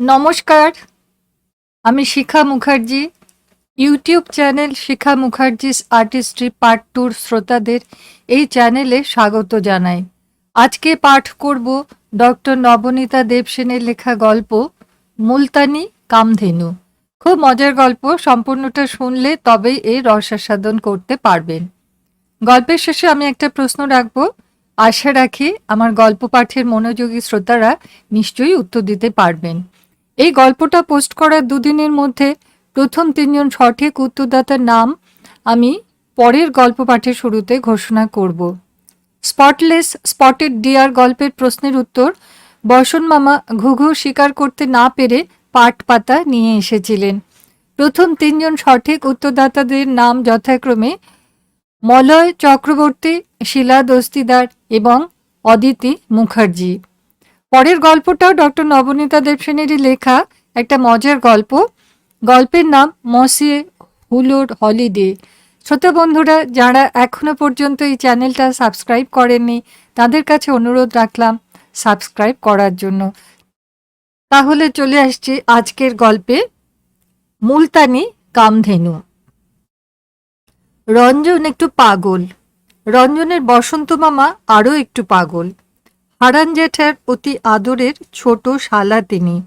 নমস্কার, আমি Shikha Mukherjee. YouTube channel Shikha Mukherjee's artistry part টুর শ্রোতাদের এই চ্যানেলে স্বাগত জানাই। আজকে পাঠ করব ডক্টর নবনীতা দেবসেনের লেখা গল্প মুলতানি কামধেনু। খুব মজার গল্প, সম্পূর্ণটা শুনলে তবেই এই রসাস্বাদন করতে পারবেন। গল্পের শেষে আমি একটা প্রশ্ন রাখব। আশা রাখি আমার গল্প পাঠের মনোযোগী শ্রোতারা নিশ্চয়ই উত্তর দিতে পারবেন। এই গল্পটা পোস্ট করার দুদিনের মধ্যে প্রথম তিনজন সঠিক উত্তরদাতার নাম আমি পরের গল্প পাঠের শুরুতে ঘোষণা করব। স্পটলেস স্পটেড ডিয়ার গল্পের প্রশ্নের উত্তর, বসন মামা ঘুঘু শিকার করতে না পেরে পাট পাতা নিয়ে এসেছিলেন। প্রথম তিনজন সঠিক উত্তরদাতাদের নাম যথাক্রমে মলয় চক্রবর্তী, শিলা দস্তিদার এবং অদিতি মুখার্জি। পরের গল্পটাও ডক্টর নবনীতা দেবসেনেরই লেখা, একটা মজার গল্প। গল্পের নাম মসিয়ে হুলোর হলিডে। শ্রোতা বন্ধুরা, যারা এখনও পর্যন্ত এই চ্যানেলটা সাবস্ক্রাইব করেননি, তাদের কাছে অনুরোধ রাখলাম সাবস্ক্রাইব করার জন্য। তাহলে চলে আসছি আজকের গল্পে মুলতানি কামধেনু। রঞ্জন একটু পাগল। রঞ্জনের বসন্ত মামা আরও একটু পাগল। হারান জ্যাঠার অতি আদরের ছোট শালা তিনি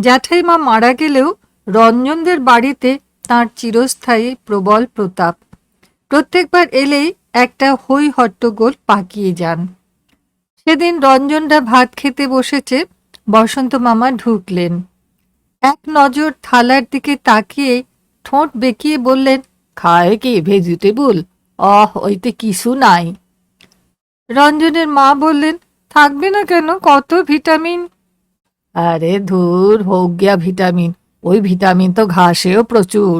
জ্যাঠাইমা মারা গেলেও রঞ্জনদের বাড়িতে তার চিরস্থায়ী প্রবল প্রতাপ। প্রত্যেকবার এলেই একটা হই হট্টগোল পাকিয়ে যান। সেদিন রঞ্জনরা ভাত খেতে বসেছে, বসন্ত মামা ঢুকলেন। এক নজর থালার দিকে তাকিয়ে ঠোঁট বেঁকিয়ে বললেন, খায় কি ভেজিটেবল? অহ ওইতে কিছু নাই। রঞ্জনের মা বললেন থাকবে না কেন? কত ভিটামিন? আরে ধুর হোক গিয়া ভিটামিন। ওই ভিটামিন তো ঘাসেও প্রচুর।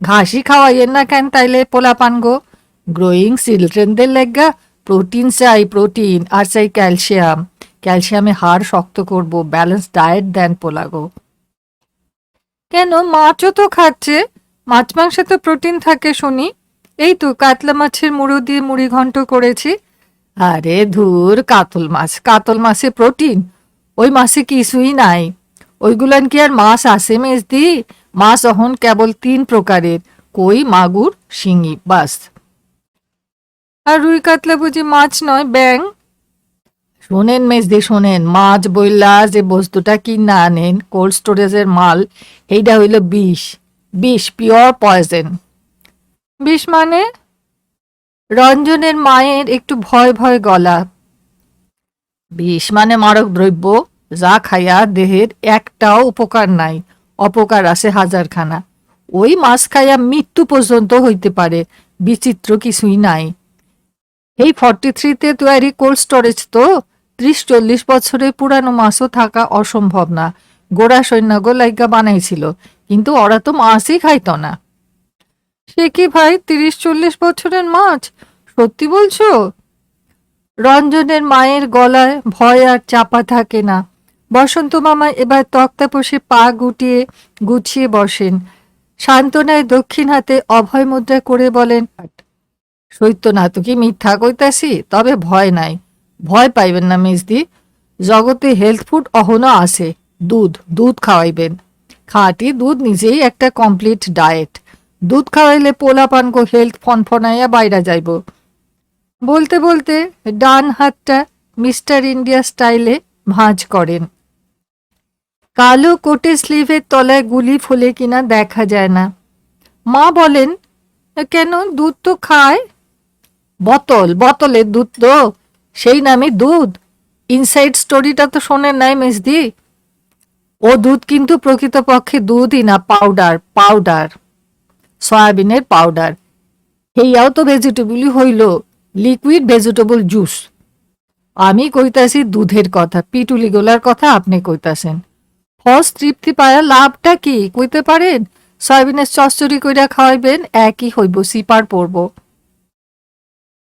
ঘাসই খাওয়াইয়েন না কেন তাইলে পোলা পান গো গ্রোয়িং চিলড্রেনদের লেগা প্রোটিন চাই প্রোটিন আর চাই ক্যালসিয়াম ক্যালসিয়ামে হাড় শক্ত করব ব্যালেন্স ডায়েট দেন পোলাগো কেন? মাছও তো খাচ্ছে। মাছ মাংসে তো প্রোটিন থাকে শুনি। এই তো কাতলা মাছের মুড়ো দিয়ে মুড়ি ঘন্ট করেছি। আরে ধুর, কাতল মাছ। কাতল মাছে প্রোটিন? ওই মাছে কিছুই নাই। ওইগুলান কি আর মাছ আছে মেজ দি মাছ অহন কেবল তিন প্রকারের, কই, মাগুর, শিঙি, বাস। আর রুই কাতলা বুঝি মাছ নয়, ব্যাং? শোনেন মেজদি, শোনেন। মাছ বইলা যে বস্তুটা কিনা আনেন, কোল্ড স্টোরেজের মাল এইটা হইল বিষ। বিষ, পিওর পয়জেন। বিষ মানে? রঞ্জনের মায়ের একটু ভয় ভয় গলা। বিষ মানে মারক দ্রব্য, যা খাইয়া দেহের একটাও উপকার নাই, অপকার আছে হাজারখানা। ওই মাছ খাইয়া মৃত্যু পর্যন্ত হইতে পারে, বিচিত্র কিছুই নাই। এই ফর্টি থ্রিতে তৈরি কোল্ড স্টোরেজ তো, ত্রিশ চল্লিশ বছরের পুরানো মাছও থাকা অসম্ভব না। গোড়া সৈন্যগো লাইকা বানাইছিল, কিন্তু ওরা তো মাছই খাইতো না। সে কি ভাই তিরিশ চল্লিশ বছরের মাছ? সত্যি বলছো? রঞ্জনের মায়ের গলায় ভয় আর চাপা থাকে না। বসন্ত মামা এবার তক্তাপোষে পা গুটিয়ে গুছিয়ে বসেন। সান্ত্বনায় দক্ষিণ হাতে অভয় মুদ্রা করে বলেন সৈত্য না তো কি মিথ্যা কইতাছি? তবে ভয় নাই। ভয় পাইবেন না মিসদি জগতে হেলথ ফুড অহনো আছে। দুধ দুধ খাওয়াইবেন। খাঁটি দুধ নিজেই একটা কমপ্লিট ডায়েট দুধ খাওয়াইলে পোলা পানকো হেলথ ফনফনাইয়া বাইরা যাইব। বলতে বলতে ডান হাতটা মিস্টার ইন্ডিয়া স্টাইলে ভাঁজ করেন। কালো কোটে স্লিভের তলায় গুলি ফুলে কিনা দেখা যায় না। মা বলেন, কেন দুধ তো খায়? বোতল, বোতলের দুধ তো, সেই নামে দুধ। ইনসাইড স্টোরিটা তো শোনেন নাই মেজদি? ও দুধ কিন্তু প্রকৃতপক্ষে দুধই না, পাউডার পাউডার। সয়াবিনের পাউডার। হেইয়াও তো ভেজিটেবলই হইল, লিকুইড ভেজিটেবল জুস। আমি কইতাছি দুধের কথা পিটুলি গোলার কথা আপনি কইতাছেন। ফস তৃপ্তি পায়া লাভটা কি, কইতে পারেন? সয়াবিনের চচ্চড়ি কইরা খাওয়াইবেন, একই হইব, সিপার পড়ব।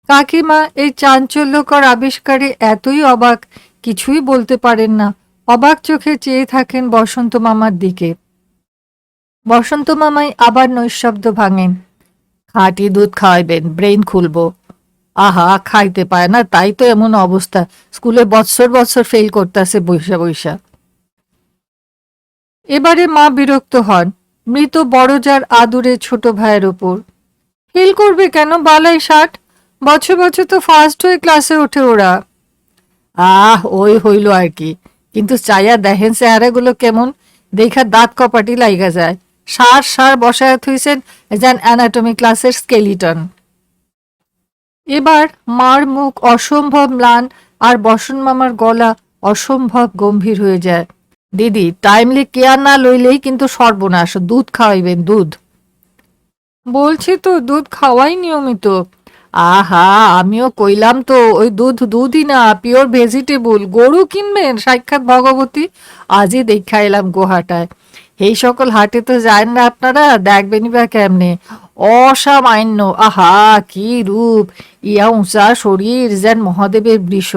কাকিমা এই চাঞ্চল্যকর আবিষ্কারে এতই অবাক, কিছুই বলতে পারেন না। অবাক চোখে চেয়ে থাকেন বসন্ত মামার দিকে। বসন্ত মামাই আবার নৈশব্দ ভাঙেন খাঁটি দুধ খাওয়াইবেন ব্রেন খুলবো। আহা, খাইতে পায় না, তাই তো এমন অবস্থা। স্কুলে বৎসর বৎসর ফেল করতেছে বৈশা বৈশা। এবারে মা বিরক্ত হন, মৃত বড় যার আদুরে ছোট ভাইয়ের ওপর ফিল করবে কেন বালাই ষাট? বছর বছর তো ফার্স্ট হয়ে ক্লাসে ওঠে ওরা। আহ, ওই হইল আর কি। কিন্তু চাইয়া দেখেন চেহারাগুলো কেমন, দেখা দাঁত কপাটি লাইগা যায়। সার সার বসায় থুইছেন যেন অ্যানাটমি ক্লাসের স্কেলিটন এবার মার মুখ অসম্ভব ম্লান আর বসন মামার গলা অসম্ভব গম্ভীর হয়ে যায়। দিদি টাইমলি কেয়ার না লইলেই কিন্তু সর্বনাশ, দুধ খাওয়াইবেন, দুধ। বলছি তো, দুধ খাওয়াই নিয়মিত। আহা, আমিও কইলাম তো, ওই দুধ দুধই না পিওর ভেজিটেবল গরু কিনবেন? সাক্ষাৎ ভগবতী, আজই দেখা এলাম গোহাটায়। এই সকল হাটে তো যায় না আপনারা, দেখবেনই বা কেমনে? অসামান্য, আহা, কি রূপ! ইয়া উঁচা শরীর, যেন মহাদেবের বৃষ।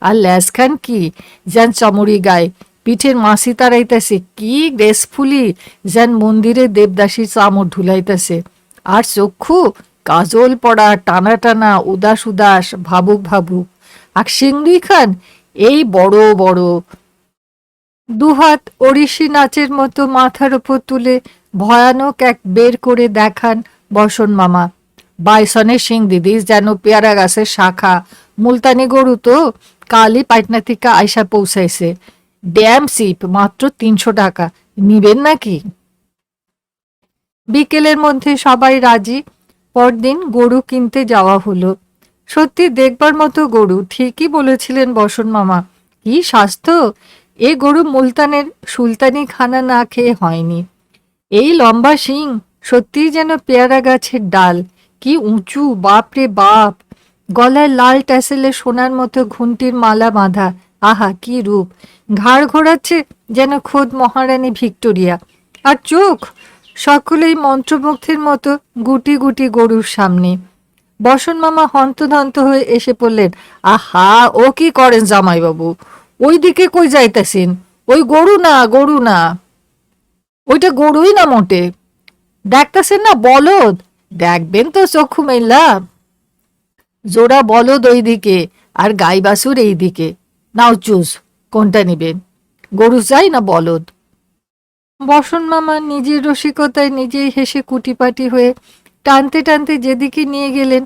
আর ল্যাসখান কি? যেন চমড়ি গায়ে। পিঠের মাসি তারাইতেছে, কি গ্রেসফুলি যেন মন্দিরে দেবদাসী চামড় ধুলাইতেছে আর চক্ষু? কাজল পড়া, টানা টানা, উদাস উদাস, ভাবুক ভাবুক। আর সিংড়ি খান? এই বড় বড়। দুহাত ওড়িশি নাচের মতো মাথার ওপর তুলে ভয়ানক এক বের করে দেখান বসন মামা। বাইসনের সিং দিদি যেন পেয়ারা গাছের শাখা। মুলতানি গরু তো কালই পাটনা থেকে আয়সা পৌঁছাইছে। ড্যাম সিপ মাত্র তিনশো টাকা। নিবেন নাকি? বিকেলের মধ্যে সবাই রাজি। পরদিন গরু কিনতে যাওয়া হলো। সত্যি দেখবার মতো গরু, ঠিকই বলেছিলেন বসন মামা। কি স্বাস্থ্য? এ গরু মুলতানের সুলতানি খানা না খেয়ে হয়নি। এই লম্বা শিং সত্যিই যেন পেয়ারা গাছের ডাল। কি উঁচু বাপরে বাপ! গলায় লাল ট্যাসেলে সোনার মতো ঘুন্টির মালা বাঁধা। আহা, কি রূপ! ঘাড় ঘোরাচ্ছে যেন খোদ মহারানী ভিক্টোরিয়া। আর চোখ! সকলেই মন্ত্রমুগ্ধের মতো গুটি গুটি গরুর সামনে। বসন মামা হন্তদন্ত হয়ে এসে পড়লেন, আহা, ও কি করেন জামাইবাবু? ওই দিকে কই যাইতেছেন? ওই গরু না গরু না? ওইটা গরুই না মোটে? দেখতেছেন না বলদ? দেখবেন তো চক্ষু মেলা। জোড়া বলদ ওই দিকে আর গাই বাছুর এই দিকে নাও চুজ, কোনটা নিবেন? গরু চাই না বলদ? বসন মামা নিজের রসিকতায় নিজেই হেসে কুটিপাটি হয়ে টানতে টানতে যেদিকে নিয়ে গেলেন,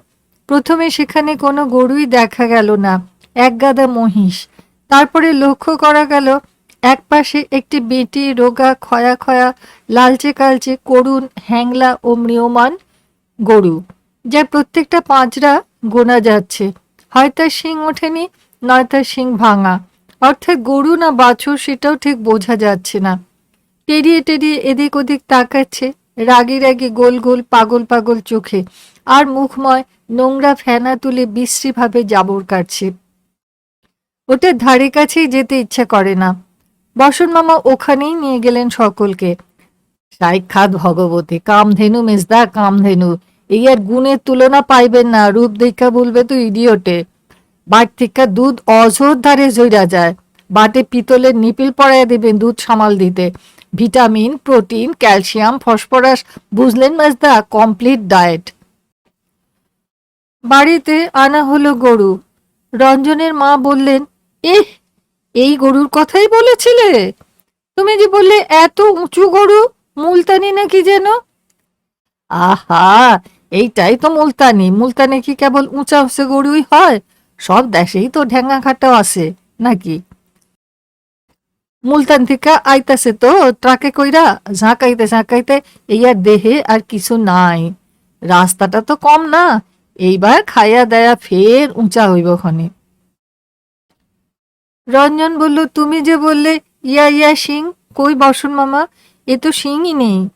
প্রথমে সেখানে কোনো গরুই দেখা গেল না। এক গাদা মহিষ। তারপরে লক্ষ্য করা গেল, এক পাশে একটি বেটি রোগা, খয়া খয়া, লালচে কালচে, করুণ, হ্যাংলা ও ম্রিয়মান গরু, যার প্রত্যেকটা পাঁচরা গোনা যাচ্ছে। হয় তার শিং ওঠেনি, নয় তার শিং ভাঙা। অর্থাৎ গরু না বাছুর সেটাও ঠিক বোঝা যাচ্ছে না। টেরিয়ে টেরিয়ে এদিক ওদিক তাকাচ্ছে রাগে রাগে গোল গোল পাগল পাগল চোখে। আর মুখময় নোংরা ফেনা তুলে বিশ্রীভাবে জাবর কাটছে। ওটার ধারে কাছেই যেতে ইচ্ছে করে না। বসন মামা ওখানেই নিয়ে গেলেন সকলকে। সাক্ষাৎ ভগবতী, কামধেনু মেজদা কামধেনু, এই আর গুণের তুলনা পাইবেন না, রূপ দেখা বলবে তো ইডিওটে। বাট দুধ অঝোর ধারে জইরা যায়। বাটে পিতলের নিপিল পরাইয়া দেবেন দুধ সামাল দিতে। ভিটামিন, প্রোটিন, ক্যালসিয়াম, ফসফরাস, বুঝলেন মেজদা কমপ্লিট ডায়েট। বাড়িতে আনা হলো গরু। রঞ্জনের মা বললেন এহ, এই গরুর কথাই বলেছিলে? তুমি যে বললে এত উঁচু গরু, মুলতানি নাকি যেন? আহা, এইটাই তো মুলতানি। মুলতানি কি কেবল উঁচা উঁচে গরুই হয়? সব দেশেই তো ঢেঙ্গা খাটাও আছে, নাকি? মুলতান থেকে আইতাছে তো ট্রাকে কইরা, ঝাঁকাইতে ঝাঁকাইতে এইয়ার দেহে আর কিছু নাই। রাস্তাটা তো কম না, এইবার খাইয়া দেয়া ফের উঁচা হইব খনে। রঞ্জন বলল, তুমি যে বললে, ইয়া ইয়া সিং, কই বসন মামা? এ তো সিংই নেই।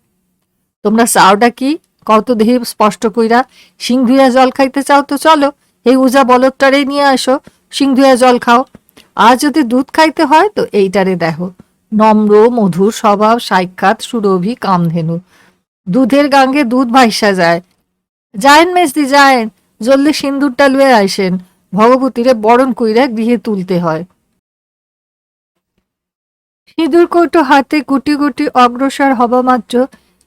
তোমরা চাওটা কি? কত দেহে স্পষ্ট কইরা, সিং ধুইয়া জল খাইতে চাও তো চলো, এই উজা বলদটারে নিয়ে আসো। সিং ধুইয়া জল খাও। আর যদি দুধ খাইতে হয়, তো এইটারে দেখো। নম্র, মধুর স্বভাব, সাক্ষাৎ, সুরভি, কামধেনু। দুধের গাঙ্গে দুধ ভাইসা যায়। যায়েন মেসদি যায়েন, জলদি সিন্দুরটা লুয়ে আইসেন। ভগবতীরে বরণ কইরা গৃহে তুলতে হয়। সিঁদুর কৌটো হাতে গুটি গুটি অগ্রসর হবা মাত্র।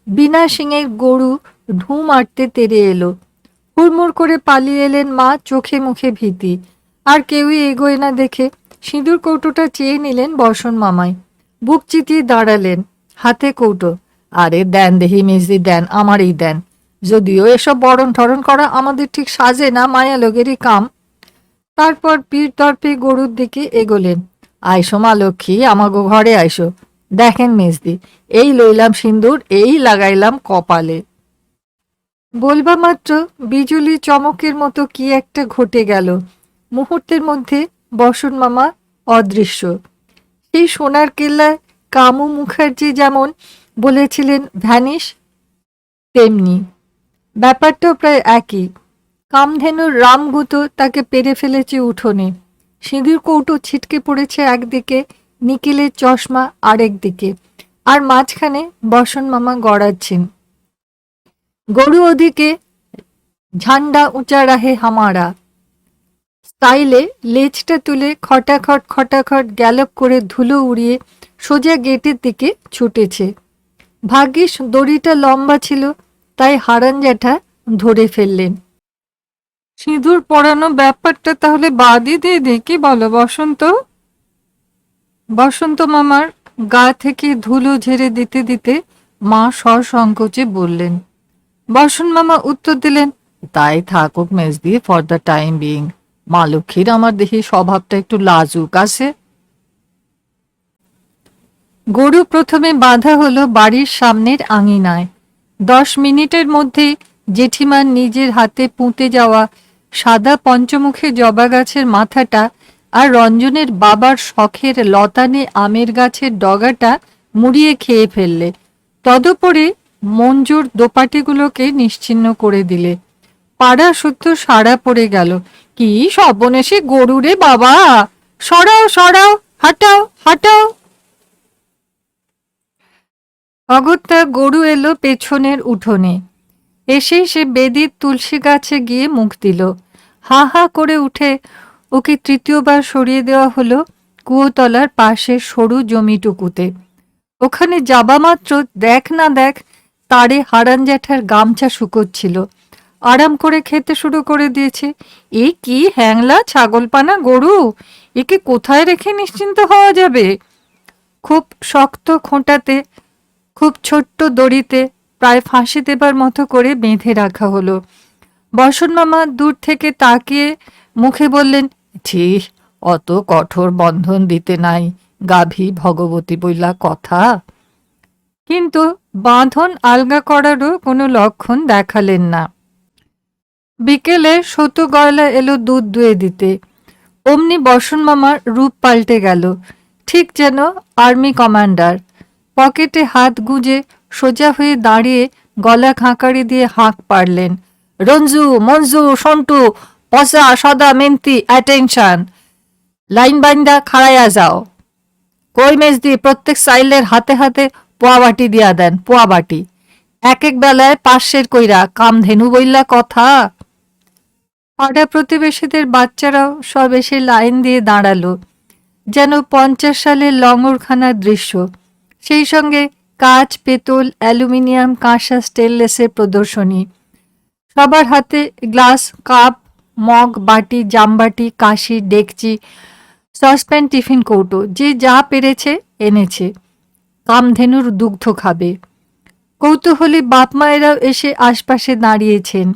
বিনা সিংয়ের গরু ঢু মারতে তেরে এলো। হুড়মুড় করে পালিয়ে এলেন মা চোখে মুখে ভীতি। আর কেউই এগোয় না দেখে সিঁদুর কৌটোটা চেয়ে নিলেন বসন মামাই। বুক চিতিয়ে দাঁড়ালেন হাতে কৌটো। আরে দেন দেহি মেজদি, দেন, আমারই দেন। যদিও এসব বরণ ঠরণ করা আমাদের ঠিক সাজে না, মায়া লোকেরই কাম। তারপর পীর তর্পে গরুর দিকে এগোলেন। আইসো মা লক্ষ্মী, আমাগো ঘরে আইসো। দেখেন মেজদি, এই লইলাম সিন্দুর, এই লাগাইলাম কপালে। বলবা মাত্র, বিজুলি চমকের মতো কি একটা ঘটে গেল। মুহূর্তের মধ্যে বসন মামা, অদৃশ্য। সেই সোনার কেল্লায় কামু মুখার্জি যেমন বলেছিলেন ভ্যানিশ, তেমনি। ব্যাপারটাও প্রায় একই। কামধেনুর রামগুতো তাকে পেরে ফেলেছে উঠোনে। সিঁদুর কৌটো ছিটকে পড়েছে একদিকে নিকেলের চশমা আরেক দিকে, আর মাঝখানে বসন মামা গড়াচ্ছেন। গরু ওদিকে, ঝান্ডা উঁচা রাহে হামারা। স্টাইলে লেজটা তুলে খটাখট খটাখট গ্যালপ করে ধুলো উড়িয়ে সোজা গেটের দিকে ছুটেছে। ভাগ্যিস দড়িটা লম্বা ছিল, তাই হারান জ্যাঠা ধরে ফেললেন। সিঁদুর পরানো ব্যাপারটা তাহলে বাদই দিয়ে দে, কি বলো বসন্ত? বসন্ত মামার গা থেকে ধুলো ঝেড়ে দিতে দিতে মা সসংকোচে বললেন, বসন্ত মামা উত্তর দিলেন, তাই থাকুক মেজদি ফর দ্য টাইম বিং মা লক্ষ্মীর আমার দেখি স্বভাবটা একটু লাজুক আছে। গরু প্রথমে বাঁধা হলো বাড়ির সামনের আঙিনায়। দশ মিনিটের মধ্যে জেঠিমার নিজের হাতে পুঁতে যাওয়া সাদা পঞ্চমুখী জবা গাছের মাথাটা আর রঞ্জনের বাবার শখের লতানে আমের গাছের ডগাটা মুড়িয়ে খেয়ে ফেললে। তদুপরি মঞ্জুর দোপাটিগুলোকে নিশ্চিন্ন করে দিলে। পাড়া শুদ্ধ সাড়া পড়ে গেল। কি সর্বনেশে গরুরে বাবা! সরাও সরাও, হাঁটাও হাঁটাও। অগত্যা গরু এলো পেছনের উঠোনে। এসে সে বেদির তুলসী গাছে গিয়ে মুখ দিল। হা হা করে উঠে ওকে তৃতীয়বার সরিয়ে দেওয়া হলো কুয়োতলার পাশে সরু জমিটুকুতে। ওখানে যাবা মাত্র দেখ না দেখ তারে হারান জ্যাঠার গামছা শুকোচ্ছিল। আরাম করে খেতে শুরু করে দিয়েছে। এ কি হ্যাংলা, ছাগলপানা, গরু? একে কোথায় রেখে নিশ্চিন্ত হওয়া যাবে? খুব শক্ত খোঁটাতে, খুব ছোট্ট দড়িতে প্রায় ফাঁসি দেবার মতো করে বেঁধে রাখা হলো। বসন মামা দূর থেকে তাকিয়ে মুখে বললেন, ছি, অত কঠোর বন্ধন দিতে নাই, গাভী ভগবতী বইলা কথা। কিন্তু বাঁধন আলগা করারও কোনো লক্ষণ দেখালেন না। বিকেলে সতু গয়লা এলো দুধ দুয়ে দিতে। অমনি বসন মামার রূপ পাল্টে গেল, ঠিক যেন আর্মি কমান্ডার। পকেটে হাত গুজে সোজা হয়ে দাঁড়িয়ে গলা খাঁকারি দিয়ে হাঁক পারলেন রঞ্জু, মঞ্জু, সন্টু পসা সদা, মেন্তি অ্যাটেনশন লাইন বাইন্দা খাড়াইয়া যাও। কই মেজদি প্রত্যেক সাইলের হাতে হাতে পোয়া বাটি দিয়া দেন, পোয়া বাটি। এক এক বেলায় পাশের কইরা কামধেনু বইলা কথা। পাড়া প্রতিবেশীদের বাচ্চারাও সব এসে লাইন দিয়ে দাঁড়াল। যেন পঞ্চাশ সালের লঙ্গরখানার দৃশ্য। সেই সঙ্গে কাঁচ, পেতল, অ্যালুমিনিয়াম, কাঁসা, স্টেনলেসের প্রদর্শনী। সবার হাতে গ্লাস, কাপ, মগ, বাটি, জামবাটি, কাশি, ডেকচি, সসপ্যান, টিফিন কৌটো, যে যা পেরেছে, এনেছে। কামধেনুর দুগ্ধ খাবে। কৌতূহলী বাপ মায়েরাও এসে আশপাশে দাঁড়িয়েছেন।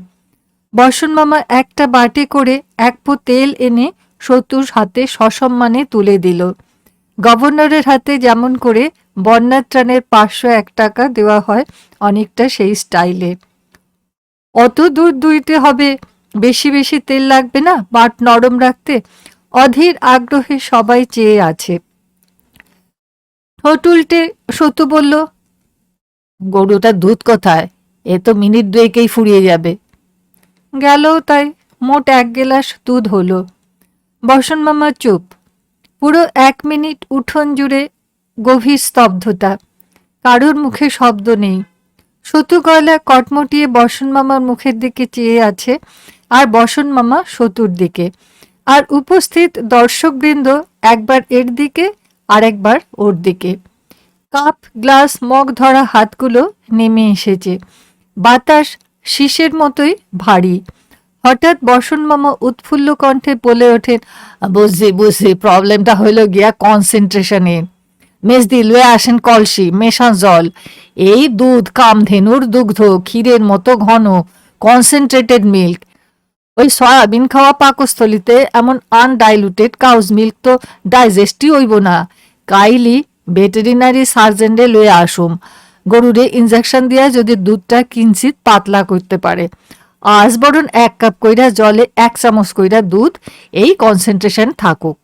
বসন মামা একটা বাটে করে এক পো তেল এনে শত্রুর হাতে সসম্মানে তুলে দিল। গভর্নরের হাতে যেমন করে বন্যার ত্রাণের পাঁচশো এক টাকা দেওয়া হয় অনেকটা সেই স্টাইলে। অত দূর দুইতে হবে, বেশি বেশি তেল লাগবে না, বাট নরম রাখতে অধীর আগ্রহে সবাই চেয়ে আছে। ঠোঁট উল্টে সতু বলল, গরুটার দুধ কোথায়? এ তো মিনিট দুয়েকেই ফুরিয়ে যাবে। গেল তাই মোট এক গেলাস দুধ হলো। বসন মামা চুপ। পুরো এক মিনিট উঠোন জুড়ে গভীর স্তব্ধতা। কারুর মুখে শব্দ নেই। সতু গয়লা কটমটিয়ে বসন মামার মুখের দিকে চেয়ে আছে আর বসন মামা সতুর দিকে। আর উপস্থিত দর্শকবৃন্দ একবার এর দিকে আর একবার ওর দিকে। কাপ, গ্লাস, মগ ধরা হাতগুলো নেমে এসেছে। বাতাস শীষের মতোই ভারী। হঠাৎ বসন মামা উৎফুল্ল কণ্ঠে বলে ওঠেন, বুঝছি বুঝছি, প্রবলেমটা হইল গিয়া কনসেন্ট্রেশনে মেজদি লয়ে আসেন কলসি, মেশান জল। এই দুধ কামধেনুর দুগ্ধ, ক্ষীরের মতো ঘন কনসেন্ট্রেটেড মিল্ক ওই সয়াবিন খাওয়া পাকস্থলিতে এমন আনডাইলুটেড কাউজ মিল্ক তো ডাইজেস্টই হইব না। কাইলি ভেটেরিনারি সার্জেন্টে লয়ে আসুম। গরুরে ইনজেকশন দিয়া যদি দুধটা কিঞ্চিত পাতলা করতে পারে। আজ বরং এক কাপ কইরা জলে এক চামচ কইরা দুধ, এই কনসেন্ট্রেশন থাকুক।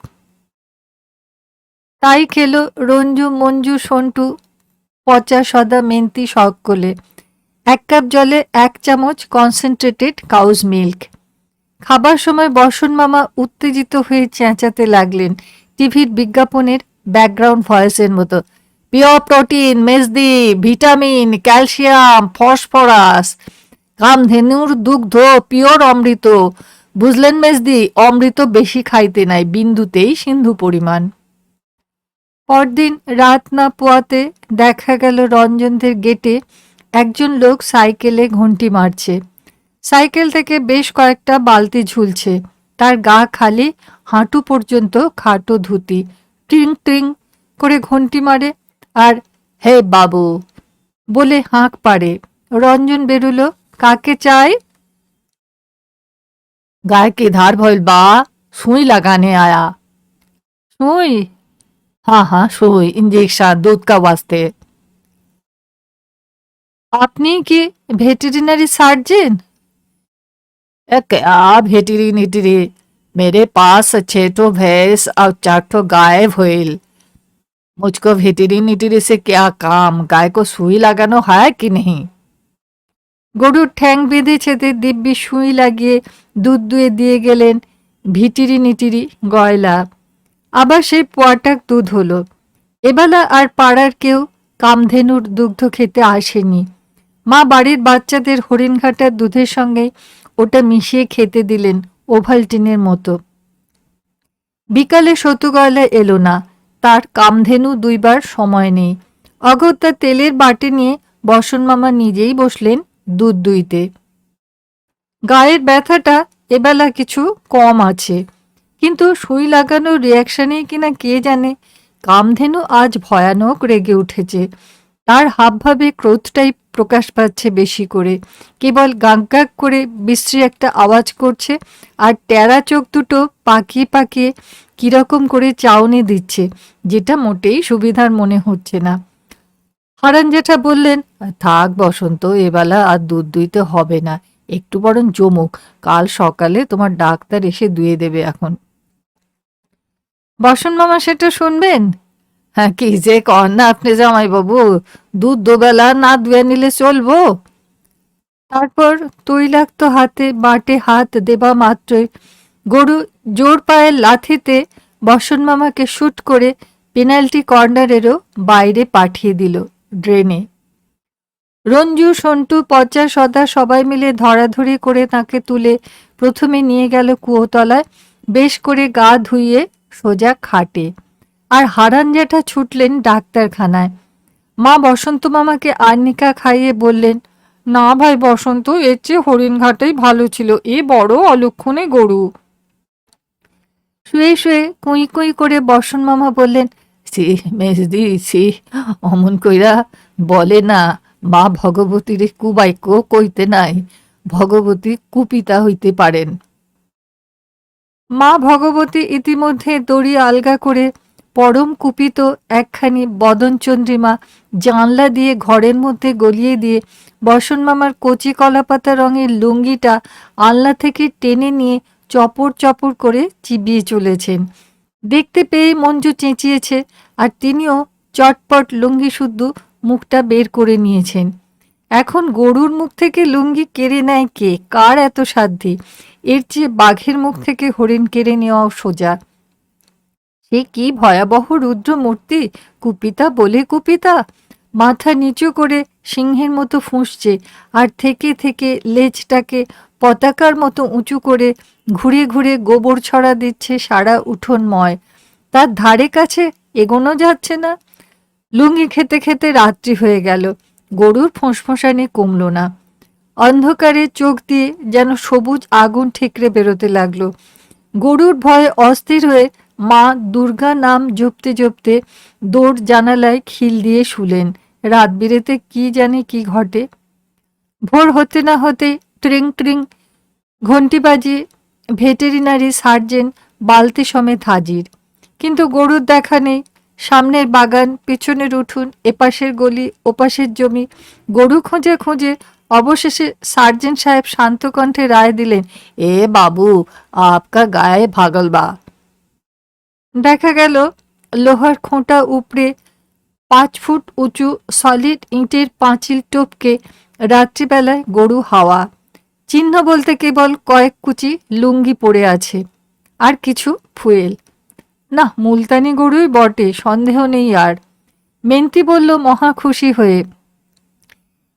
তাই খেলো রঞ্জু, মঞ্জু, সন্টু, পচা, সদা মেন্তি সকলে। এক কাপ জলে এক চামচ কনসেন্ট্রেটেড কাউজ মিল্ক খাবার সময় বসন মামা উত্তেজিত হয়ে চেঁচাতে লাগলেন টিভির বিজ্ঞাপনের ব্যাকগ্রাউন্ড ভয়েসের মতো। পিওর প্রোটিন মেজদি ভিটামিন ক্যালসিয়াম ফসফরাস কামধেনুর দুগ্ধ পিওর অমৃত। বুঝলেন মেজদি, অমৃত বেশি খাইতে নাই, বিন্দুতেই সিন্ধু পরিমাণ। পরদিন রাত না পোয়াতে দেখা গেল রঞ্জনদের গেটে একজন লোক সাইকেলে ঘন্টি মারছে। সাইকেল থেকে বেশ কয়েকটা বালতি ঝুলছে। তার গা খালি, হাঁটু পর্যন্ত খাটো ধুতি। টিং টিং করে ঘন্টি মারে আর হে বাবু বলে হাঁক পারে রঞ্জন বেরুল, কাকে চাই? গায়ে কি ধার ভয় বা, সুই লাগানে আয়া। সুই? हाँ हाँ सुई इंजेक्शन दूध का वास्ते আপনি কি ভেটেরিনারি সার্জন क्या भेटेरिनिटी मेरे पास छह ठो भैंस और चार ठो गाय भइल मुझको भेटेरिनिटी से क्या काम गाय को सुई लगानो है कि नहीं গরুর ঠ্যাং বেঁধে ছেদে দিব্যি সুই লাগিয়ে দুধ দুয়ে দিয়ে গেলেন ভিটিরি নিটিরি গয়লা আবার সেই পোয়াটাক দুধ হলো। এবেলা আর পাড়ার কেউ কামধেনুর দুগ্ধ খেতে আসেনি। মা বাড়ির বাচ্চাদের হরিণঘাটার দুধের সঙ্গে ওটা মিশিয়ে খেতে দিলেন ওভালটিনের মতো। বিকালে সতুগয়লা এলো না। তার কামধেনু দুইবার সময় নেই। অগত্যা তেলের বাটি নিয়ে বসন মামা নিজেই বসলেন দুধ দুইতে। গায়ের ব্যথাটা এবেলা কিছু কম আছে। কিন্তু সুই লাগানোর রিয়াকশানেই কিনা কে জানে? কামধেনু আজ ভয়ানক রেগে উঠেছে। তার হাবভাবে ক্রোধটাই প্রকাশ পাচ্ছে বেশি করে। কেবল গাঁক গাঁক করে বিশ্রী একটা আওয়াজ করছে আর ট্যারা চোখ দুটো পাকিয়ে পাকিয়ে কীরকম করে চাউনি দিচ্ছে, যেটা মোটেই সুবিধার মনে হচ্ছে না। হারান জেঠা বললেন, থাক বসন্ত, এবেলা আর দুধ দুইতে হবে না, একটু বরং জমুক। কাল সকালে তোমার ডাক্তার এসে দুয়ে দেবে এখন। বসন মামা সেটা শুনবেন? হ্যাঁ কি যে কর না আপনি জামাই বাবু দুধ দুবেলা না ধুয়ে নিলে চলবো? তারপর তৈলাক্ত হাতে বাটে হাত দেবা মাত্রই গরু জোর পায়ের লাথিতে বসন মামাকে শুট করে পেনাল্টি কর্নারেরও বাইরে পাঠিয়ে দিল ড্রেনে। রঞ্জু, সন্টু, পচা, সদা সবাই মিলে ধরাধরি করে তাকে তুলে প্রথমে নিয়ে গেল কুয়োতলায়, বেশ করে গা ধুইয়ে সোজা খাটে। আর হারান জ্যাঠা ছুটলেন ডাক্তারখানায়। মা বসন্ত মামাকে আর্নিকা খাইয়ে বললেন, না ভাই বসন্ত, এর চেয়ে হরিণঘাটাই ভালো ছিল, এ বড় অলক্ষণে গরু। শুয়ে শুয়ে কুঁই কুঁই করে বসন মামা বললেন, সি মেজদি, সি অমন কইরা বলে না, মা ভগবতীর কুবাইক্য কইতে নাই, ভগবতী কুপিতা হইতে পারেন। মা ভগবতী ইতিমধ্যে দড়ি আলগা করে পরম কুপিত একখানি বদনচন্দ্রিমা জানলা দিয়ে ঘরের মধ্যে গলিয়ে দিয়ে বসন মামার কচি কলাপাতা রঙের লুঙ্গিটা আলনা থেকে টেনে নিয়ে চপর চপর করে চিবিয়ে চলেছেন। দেখতে পেয়ে মঞ্জু চেঁচিয়েছে আর তিনিও চটপট লুঙ্গি শুদ্ধ মুখটা বের করে নিয়েছেন। এখন গরুর মুখ থেকে লুঙ্গি কেড়ে নেয় কে? কার এত সাধ্যি এর চেয়ে বাঘের মুখ থেকে হরিণ কেড়ে নেওয়াও সোজা। সে কি ভয়াবহ রুদ্র মূর্তি কুপিতা বলে, কুপিতা! মাথা নিচু করে সিংহের মতো ফুঁসছে আর থেকে থেকে লেজটাকে পতাকার মতো উঁচু করে ঘুরে ঘুরে গোবর ছড়া দিচ্ছে সারা উঠোনময়। তার ধারে কাছে এগোনো যাচ্ছে না। লুঙ্গি খেতে খেতে রাত্রি হয়ে গেল। গরুর ফোঁসফোঁসানি কমল না। অন্ধকারে চোখ দিয়ে যেন সবুজ আগুন ঠিকরে বেরোতে লাগল। গরুর ভয়ে অস্থির হয়ে মা দুর্গা নাম জপতে জপতে দৌড় জানালায় খিল দিয়ে শুলেন। রাত বিরেতে কি জানি কি ঘটে। ভোর হতে না হতে ট্রিং ট্রিং ঘন্টি বাজিয়ে ভেটেরিনারি সার্জেন বালতি সমেত হাজির। কিন্তু গরুর দেখা নেই। সামনের বাগান, পিছনের উঠুন, এপাশের গলি, ওপাশের জমি, গরু খুঁজে খুঁজে অবশেষে সার্জেন্ট সাহেব শান্ত কণ্ঠে রায় দিলেন, এ বাবু, আপকা গায়ে ভাগলবা দেখা গেল, লোহার খোঁটা উপড়ে পাঁচ ফুট উঁচু সলিড ইঁটের পাঁচিল টপকে রাত্রিবেলায় গরু হাওয়া। চিহ্ন বলতে কেবল কয়েক কুচি লুঙ্গি পড়ে আছে, আর কিছু ফুয়েল। না, মুলতানি গরুই বটে, সন্দেহ নেই আর। মেন্তি বলল মহা খুশি হয়ে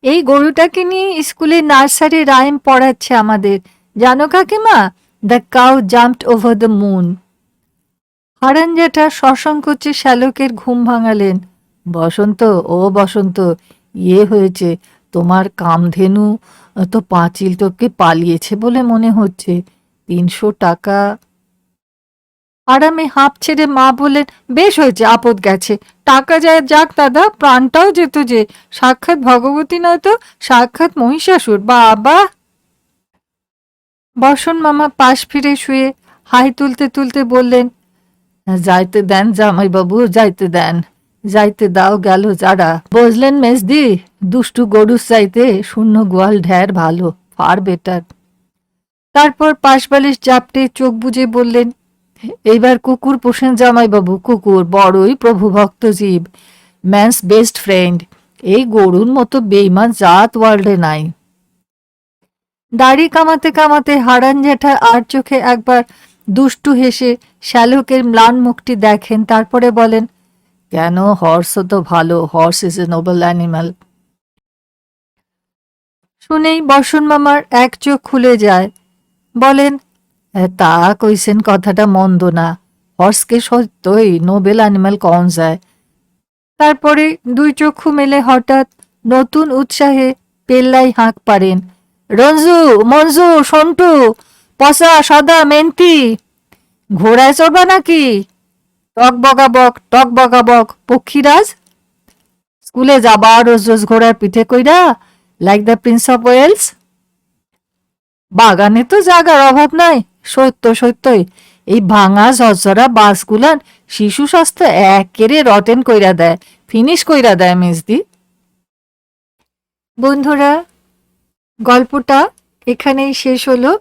এই গরুটাকে নিয়ে স্কুলে নার্সারি রাইম পড়াচ্ছে আমাদের। জানো কাকিমা? The cow jumped over the moon Haran সসংকোচে শ্যালকের ঘুম ভাঙালেন। বসন্ত, ও বসন্ত ইয়ে হয়েছে, তোমার কামধেনু তো পাঁচিল টপকে পালিয়েছে বলে মনে হচ্ছে। তিনশো টাকা আরামে হাঁপ ছেড়ে মা বললেন, বেশ হয়েছে, আপদ গেছে। টাকা যায় যাক, দাদা, প্রাণটাও যেত যে। সাক্ষাৎ ভগবতী নয় তো, সাক্ষাৎ মহিষাসুর, বাবা। বসন মামা পাশ ফিরে শুয়ে হাই তুলতে তুলতে বললেন, যাইতে দেন জামাইবাবু, যাইতে দেন। যাইতে দাও গেল যারা। বুঝলেন মেজদি, দুষ্টু গরুর চাইতে শূন্য গোয়াল ঢের ভালো, ফার বেটার। তারপর পাশবালিশ চাপটে চোখ বুজে বললেন এইবার কুকুর পোষেন জামাইবাবু, কুকুর বড়ই প্রভু ভক্ত জীব ম্যানস বেস্ট ফ্রেন্ড এই গরুর মতো বেইমান জাত ওয়ার্ল্ডে নাই। দাড়ি কামাতে কামাতে হারান জেঠা আর চোখে একবার দুষ্টু হেসে শ্যালকের ম্লান মুখটি দেখেন, তারপরে বলেন, কেন হর্সও তো ভালো horse is a noble animal শুনেই বসন মামার এক চোখ খুলে যায়। বলেন তা কইছেন কথাটা মন্দ না। হর্সকে সত্যই নোবেল অ্যানিমাল কন যায়। তারপরে দুই চক্ষু মেলে হঠাৎ নতুন উৎসাহে পেল্লাই হাঁক পারেন রঞ্জু, মঞ্জু, সন্টু পসা সদা মেন্তি ঘোড়ায় চড়বা নাকি? টক বকাবক টক বকাবক পক্ষীরাজ, স্কুলে যাবা রোজ রোজ ঘোড়ার পিঠে কইরা like the prince of Wales বাগানে তো জাগার অভাব নাই সত্য, সত্যই। এই ভাঙা ঝরঝরা বাসগুলান শিশু স্বাস্থ্য একেরে রটেন কইরা দেয় ফিনিশ কইরা দেয় মেজদি। বন্ধুরা, গল্পটা এখানেই শেষ হলো।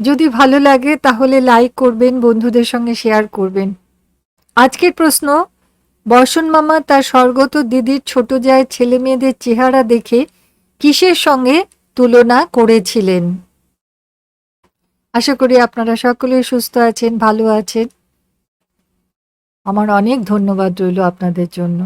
যদি ভালো লাগে তাহলে লাইক করবেন, বন্ধুদের সঙ্গে শেয়ার করবেন। আজকের প্রশ্ন বসন মামা তার স্বর্গত দিদির ছোট যায় ছেলে মেয়েদের চেহারা দেখে কিসের সঙ্গে তুলনা করেছিলেন? আশা করি আপনারা সকলেই সুস্থ আছেন ভালো আছেন। আমার অনেক ধন্যবাদ রইল আপনাদের জন্য।